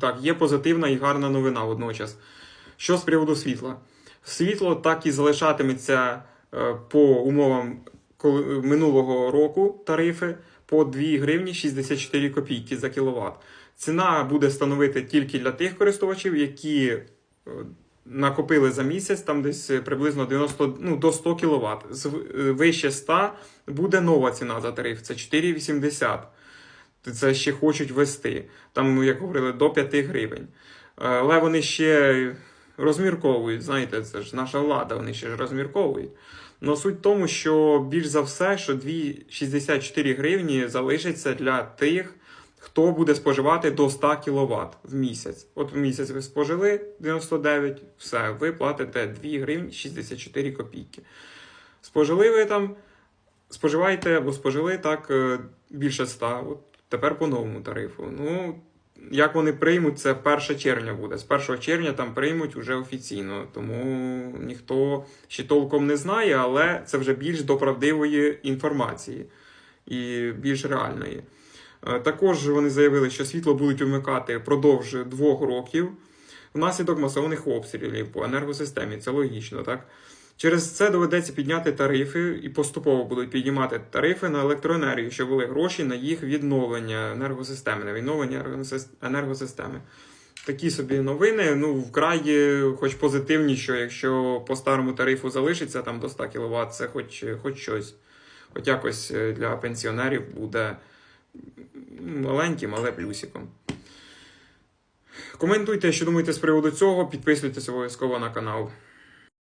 Так, є позитивна і гарна новина водночас. Що з приводу світла? Світло так і залишатиметься е, по умовам минулого року тарифи по 2 гривні 64 копійки за кіловат. Ціна буде становити тільки для тих користувачів, які е, накопили за місяць там десь е, приблизно 90, ну, до 100 кВт. З, вище 100 буде нова ціна за тариф, це 4,80. Це ще хочуть вести. Там, як говорили, до 5 гривень. Але вони ще розмірковують. Знаєте, це ж наша влада, вони ще розмірковують. Но суть в тому, що більш за все, що 2,64 гривні залишиться для тих, хто буде споживати до 100 кВт в місяць. От в місяць ви спожили 99, все, ви платите 2 гривні 64 копійки. Спожили ви там, споживаєте або спожили так е, більше 100, от тепер по новому тарифу. Ну, як вони приймуть, це 1 червня буде. З 1 червня там приймуть уже офіційно, тому ніхто ще толком не знає, але це вже більш до правдивої інформації і більш реальної. Е, Також вони заявили, що світло будуть вмикати впродовж двох років внаслідок масованих обстрілів по енергосистемі. Це логічно, так? Через це доведеться підняти тарифи і поступово будуть піднімати тарифи на електроенергію, щоб були гроші на їх відновлення енергосистеми, на відновлення енергосистеми. Такі собі новини. Ну, вкрай, е, хоч позитивні, що якщо по старому тарифу залишиться там до 100 кВт, це хоч, хоч щось. Хоч якось е, для пенсіонерів буде маленьким, але плюсиком. Коментуйте, що думаєте з приводу цього, підписуйтесь обов'язково на канал.